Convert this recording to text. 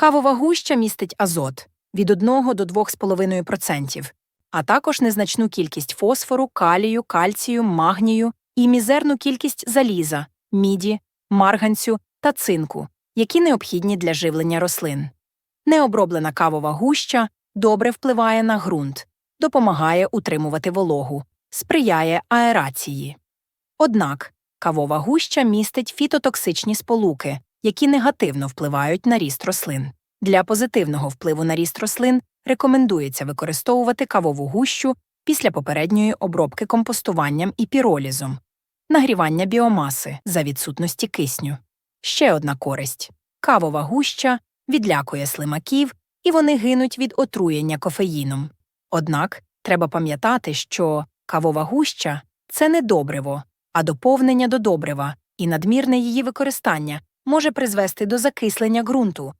Кавова гуща містить азот від 1 до 2,5%, а також незначну кількість фосфору, калію, кальцію, магнію і мізерну кількість заліза, міді, марганцю та цинку, які необхідні для живлення рослин. Необроблена кавова гуща добре впливає на ґрунт, допомагає утримувати вологу, сприяє аерації. Однак кавова гуща містить фітотоксичні сполуки, які негативно впливають на ріст рослин. Для позитивного впливу на ріст рослин рекомендується використовувати кавову гущу після попередньої обробки компостуванням і піролізом, нагрівання біомаси за відсутності кисню. Ще одна користь кавова гуща відлякує слимаків, і вони гинуть від отруєння кофеїном. Однак треба пам'ятати, що кавова гуща це не добриво, а доповнення до добрива, і надмірне її використання може призвести до закислення ґрунту